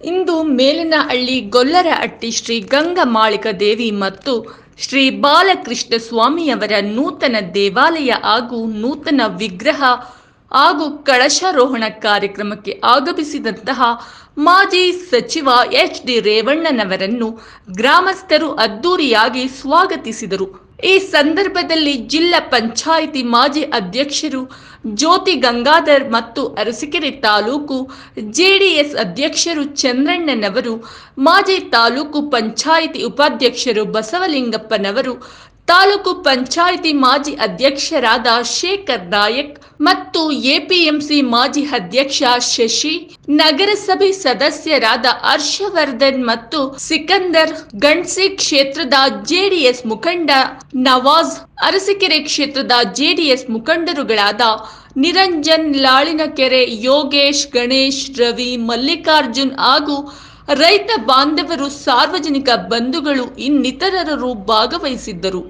ಇಂದು ಮೇಲಿನಹಳ್ಳಿ ಗೊಲ್ಲರಹಟ್ಟಿ ಶ್ರೀ ಗಂಗಮಾಳಿಕ ದೇವಿ ಮತ್ತು ಶ್ರೀ ಬಾಲಕೃಷ್ಣ ಸ್ವಾಮಿಯವರ ನೂತನ ದೇವಾಲಯ ಹಾಗೂ ನೂತನ ವಿಗ್ರಹ ಹಾಗೂ ಕಳಶಾರೋಹಣ ಕಾರ್ಯಕ್ರಮಕ್ಕೆ ಆಗಮಿಸಿದಂತಹ ಮಾಜಿ ಸಚಿವ ಎಚ್ ಡಿ ರೇವಣ್ಣನವರನ್ನು ಗ್ರಾಮಸ್ಥರು ಅದ್ದೂರಿಯಾಗಿ ಸ್ವಾಗತಿಸಿದರು. ಈ ಸಂದರ್ಭದಲ್ಲಿ ಜಿಲ್ಲಾ ಪಂಚಾಯಿತಿ ಮಾಜಿ ಅಧ್ಯಕ್ಷರು ಜ್ಯೋತಿ ಗಂಗಾಧರ್ ಮತ್ತು ಅರಸಿಕೆರೆ ತಾಲೂಕು ಜೆಡಿಎಸ್ ಅಧ್ಯಕ್ಷರು ಚಂದ್ರಣ್ಣನವರು, ಮಾಜಿ ತಾಲೂಕು ಪಂಚಾಯಿತಿ ಉಪಾಧ್ಯಕ್ಷರು ಬಸವಲಿಂಗಪ್ಪನವರು ತಾಲೂಕು ಪಂಚಾಯಿತಿ ಮಾಜಿ ಅಧ್ಯಕ್ಷರಾದ ಶೇಖರ್ ನಾಯಕ್ ಮತ್ತು ಎಪಿಎಂಸಿ ಮಾಜಿ ಅಧ್ಯಕ್ಷ ಶಶಿ, ನಗರಸಭೆ ಸದಸ್ಯರಾದ ಹರ್ಷವರ್ಧನ್ ಮತ್ತು ಸಿಕಂದರ್ ಗಂಡ್ಸಿ ಕ್ಷೇತ್ರದ ಜೆಡಿಎಸ್ ಮುಖಂಡ ನವಾಜ್, ಅರಸಿಕೆರೆ ಕ್ಷೇತ್ರದ ಜೆಡಿಎಸ್ ಮುಖಂಡರುಗಳಾದ ನಿರಂಜನ್, ಲಾಳಿನಕೆರೆ, ಯೋಗೇಶ್, ಗಣೇಶ್, ರವಿ, ಮಲ್ಲಿಕಾರ್ಜುನ್ ಹಾಗೂ ರೈತ ಬಾಂಧವರು ಸಾರ್ವಜನಿಕ ಬಂಧುಗಳು ಇನ್ನಿತರರು ಭಾಗವಹಿಸಿದ್ದರು.